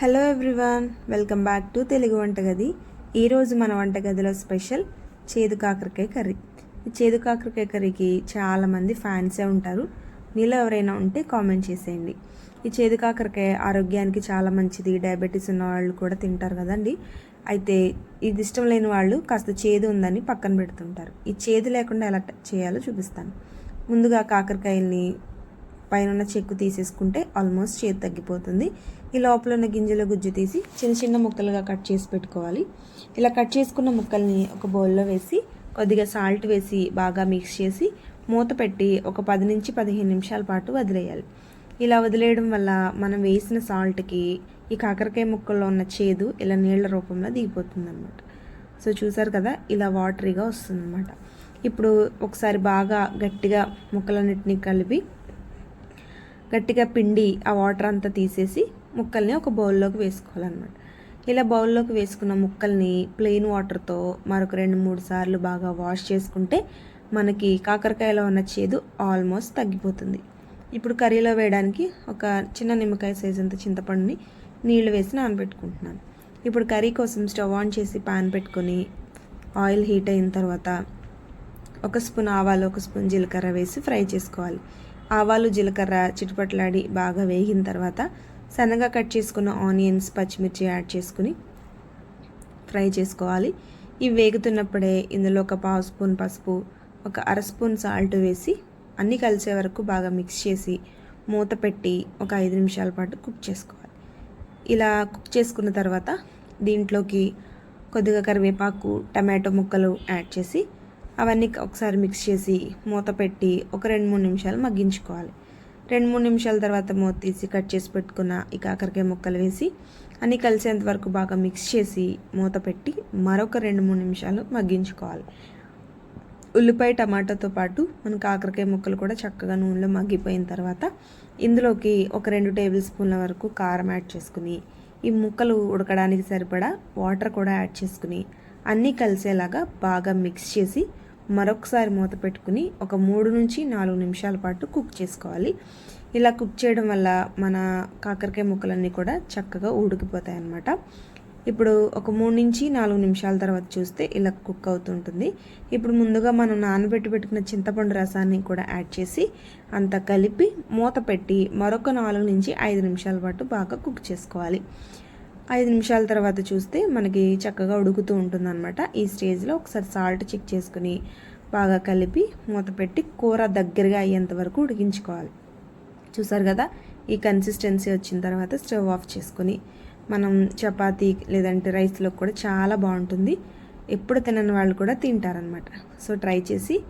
Hello everyone welcome back to Telugu వంటగది ఈరోజు మన వంటగదిలో స్పెషల్ చేదు కాకరకాయ కర్రీ. ఈ చేదు కాకరకాయ కర్రీకి చాలామంది ఫ్యాన్సే ఉంటారు. మీలో ఎవరైనా ఉంటే కామెంట్ చేసేయండి. ఈ చేదు కాకరకాయ ఆరోగ్యానికి చాలా మంచిది. డయాబెటీస్ ఉన్న వాళ్ళు కూడా తింటారు కదండి. అయితే ఇది ఇష్టం లేని వాళ్ళు కాస్త చేదు ఉందని పక్కన పెడుతుంటారు. ఈ చేదు లేకుండా ఎలా చేయాలో చూపిస్తాను. ముందుగా కాకరకాయల్ని పైన ఉన్న చెక్కు తీసేసుకుంటే ఆల్మోస్ట్ చేతి తగ్గిపోతుంది. ఈ లోపల ఉన్న గింజల గుజ్జు తీసి చిన్న చిన్న ముక్కలుగా కట్ చేసి పెట్టుకోవాలి. ఇలా కట్ చేసుకున్న ముక్కల్ని ఒక బౌల్లో వేసి కొద్దిగా సాల్ట్ వేసి బాగా మిక్స్ చేసి మూత పెట్టి ఒక పది నుంచి పదిహేను నిమిషాల పాటు వదిలేయాలి. ఇలా వదిలేయడం వల్ల మనం వేసిన సాల్ట్కి ఈ కాకరకాయ ముక్కల్లో ఉన్న చేదు ఇలా నీళ్ళ రూపంలో దిగిపోతుంది అనమాట సో చూసారు కదా ఇలా వాటరీగా వస్తుందన్నమాట. ఇప్పుడు ఒకసారి బాగా గట్టిగా ముక్కలన్నిటిని కలిపి గట్టిగా పిండి ఆ వాటర్ అంతా తీసేసి ముక్కల్ని ఒక బౌల్లోకి వేసుకోవాలన్నమాట. ఇలా బౌల్లోకి వేసుకున్న ముక్కల్ని ప్లెయిన్ వాటర్తో మరొక రెండు మూడు సార్లు బాగా వాష్ చేసుకుంటే మనకి కాకరకాయలో ఉన్న చేదు ఆల్మోస్ట్ తగ్గిపోతుంది. ఇప్పుడు కర్రీలో వేయడానికి ఒక చిన్న నిమ్మకాయ సైజ్ అంత చింతపండుని నీళ్ళు వేసి నానబెట్టుకుంటున్నాను. ఇప్పుడు కర్రీ కోసం స్టవ్ ఆన్ చేసి పాన్ పెట్టుకొని ఆయిల్ హీట్ అయిన తర్వాత ఒక స్పూన్ ఆవాలు ఒక స్పూన్ జీలకర్ర వేసి ఫ్రై చేసుకోవాలి. ఆవాలు జీలకర్ర చిటపట్లాడి బాగా వేగిన తర్వాత సన్నగా కట్ చేసుకున్న ఆనియన్స్ పచ్చిమిర్చి యాడ్ చేసుకుని ఫ్రై చేసుకోవాలి. ఇవి వేగుతున్నప్పుడే ఇందులో ఒక పావు స్పూన్ పసుపు ఒక అర స్పూన్ సాల్ట్ వేసి అన్నీ కలిసే వరకు బాగా మిక్స్ చేసి మూత పెట్టి ఒక ఐదు నిమిషాల పాటు కుక్ చేసుకోవాలి. ఇలా కుక్ చేసుకున్న తర్వాత దీంట్లోకి కొద్దిగా కరివేపాకు టమాటో ముక్కలు యాడ్ చేసి అవన్నీ ఒకసారి మిక్స్ చేసి మూత పెట్టి ఒక రెండు మూడు నిమిషాలు మగ్గించుకోవాలి. రెండు మూడు నిమిషాల తర్వాత మూత తీసి కట్ చేసి పెట్టుకున్న ఈ కాకరకాయ ముక్కలు వేసి అన్నీ కలిసేంత వరకు బాగా మిక్స్ చేసి మూత పెట్టి మరొక రెండు మూడు నిమిషాలు మగ్గించుకోవాలి. ఉల్లిపాయ టమాటాతో పాటు మన కాకరకాయ ముక్కలు కూడా చక్కగా నూనెలో మగ్గిపోయిన తర్వాత ఇందులోకి ఒక రెండు టేబుల్ స్పూన్ల వరకు కారం యాడ్ చేసుకుని ఈ ముక్కలు ఉడకడానికి సరిపడా వాటర్ కూడా యాడ్ చేసుకుని అన్నీ కలిసేలాగా బాగా మిక్స్ చేసి మరొకసారి మూత పెట్టుకుని ఒక మూడు నుంచి నాలుగు నిమిషాల పాటు కుక్ చేసుకోవాలి. ఇలా కుక్ చేయడం వల్ల మన కాకరకాయ ముక్కలన్నీ కూడా చక్కగా ఉడికిపోతాయి అన్నమాట. ఇప్పుడు ఒక మూడు నుంచి నాలుగు నిమిషాల తర్వాత చూస్తే ఇలా కుక్ అవుతుంటుంది. ఇప్పుడు ముందుగా మనం నానబెట్టి పెట్టుకున్న చింతపండు రసాన్ని కూడా యాడ్ చేసి అంతా కలిపి మూత పెట్టి మరొక నాలుగు నుంచి ఐదు నిమిషాల పాటు బాగా కుక్ చేసుకోవాలి. ఐదు నిమిషాల తర్వాత చూస్తే మనకి చక్కగా ఉడుకుతూ ఉంటుందన్నమాట. ఈ స్టేజ్లో ఒకసారి సాల్ట్ చెక్ చేసుకుని బాగా కలిపి మూత పెట్టి కూర దగ్గరగా అయ్యేంత వరకు ఉడికించుకోవాలి. చూసారు కదా? ఈ కన్సిస్టెన్సీ వచ్చిన తర్వాత స్టవ్ ఆఫ్ చేసుకొని మనం చపాతీ లేదంటే రైస్లో కూడా చాలా బాగుంటుంది. ఎప్పుడు తినని వాళ్ళు కూడా తింటారనమాట సో ట్రై చేసి